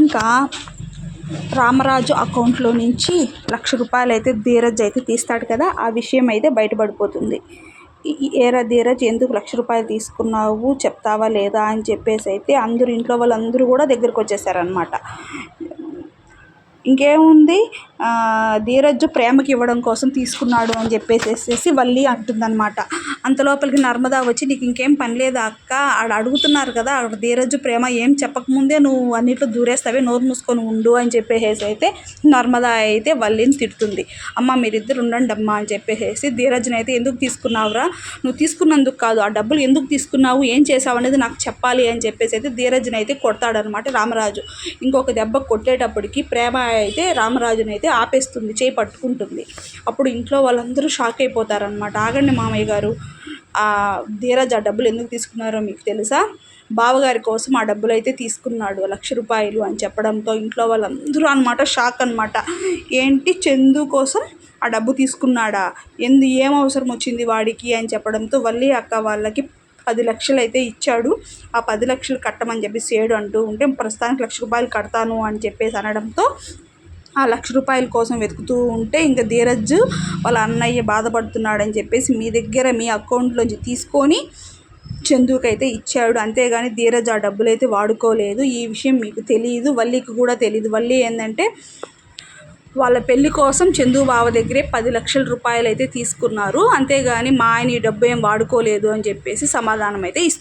ఇంకా రామరాజు అకౌంట్లో నుంచి లక్ష రూపాయలు అయితే ధీరజ్ అయితే తీస్తాడు కదా ఆ విషయం అయితే బయటపడిపోతుంది. ఏరా ధీరజ్ ఎందుకు లక్ష రూపాయలు తీసుకున్నావు చెప్తావా లేదా అని చెప్పేసి అయితే అందరూ ఇంట్లో వాళ్ళందరూ కూడా దగ్గరికి వచ్చేసారనమాట ఇంకేముంది? ధీరజ్ ప్రేమకి ఇవ్వడం కోసం తీసుకున్నాడు అని చెప్పేసేసి వల్లి అంటుందన్నమాట. అంత లోపలికి నర్మదా వచ్చి నీకు ఇంకేం పని లేదు అక్క? ఆడ అడుగుతున్నారు కదా ఆడ ధీరజ్ ప్రేమ ఏం చెప్పకముందే నువ్వు అన్నిట్లో దూరేస్తావే నోరు మూసుకొని ఉండు అని చెప్పేసి అయితే నర్మదా అయితే వల్లిని తిడుతుంది. అమ్మ మీరిద్దరు ఉండండి అమ్మా అని చెప్పేసి ధీరజ్ని అయితే ఎందుకు తీసుకున్నావురా? నువ్వు తీసుకున్నందుకు కాదు ఆ డబ్బులు ఎందుకు తీసుకున్నావు? ఏం చేసావు అనేది నాకు చెప్పాలి అని చెప్పేసి అయితే ధీరజ్ని అయితే కొడతాడనమాట రామరాజు. ఇంకొక దెబ్బ కొట్టేటప్పటికి ప్రేమ అయితే రామరాజుని అయితే ఆపేస్తుంది చేయి పట్టుకుంటుంది అప్పుడు ఇంట్లో వాళ్ళందరూ షాక్ అయిపోతారనమాట ఆగండి మామయ్య గారు ఆ ధీరజ్ ఆ డబ్బులు ఎందుకు తీసుకున్నారో మీకు తెలుసా? బావగారి కోసం ఆ డబ్బులు అయితే తీసుకున్నాడు లక్ష రూపాయలు అని చెప్పడంతో ఇంట్లో వాళ్ళందరూ అనమాట షాక్ అనమాట ఏంటి చందు కోసం ఆ డబ్బు తీసుకున్నాడా? ఎందు ఏం అవసరం వచ్చింది వాడికి? అని చెప్పడంతో వల్లి అక్క వాళ్ళకి పది లక్షలు అయితే ఇచ్చాడు ఆ పది లక్షలు కట్టమని చెప్పి సేడు అంటూ ఉంటే ప్రస్తుతానికి లక్ష రూపాయలు కడతాను అని చెప్పేసి అనడంతో ఆ లక్ష రూపాయల కోసం వెతుకుతూ ఉంటే ఇంకా ధీరజ్ వాళ్ళ అన్నయ్య బాధపడుతున్నాడని చెప్పేసి మీ దగ్గర మీ అకౌంట్లోంచి తీసుకొని చందుకి అయితే ఇచ్చాడు. అంతేగాని ధీరజ్ ఆ డబ్బులు అయితే వాడుకోలేదు. ఈ విషయం మీకు తెలియదు వల్లికి కూడా తెలియదు వల్లి ఏంటంటే వాళ్ళ పెళ్ళి కోసం చందు బావ దగ్గరే పది లక్షల రూపాయలు అయితే తీసుకున్నారు. అంతేగాని మా ఆయన ఈ డబ్బు ఏం వాడుకోలేదు అని చెప్పేసి సమాధానం అయితే ఇస్తారు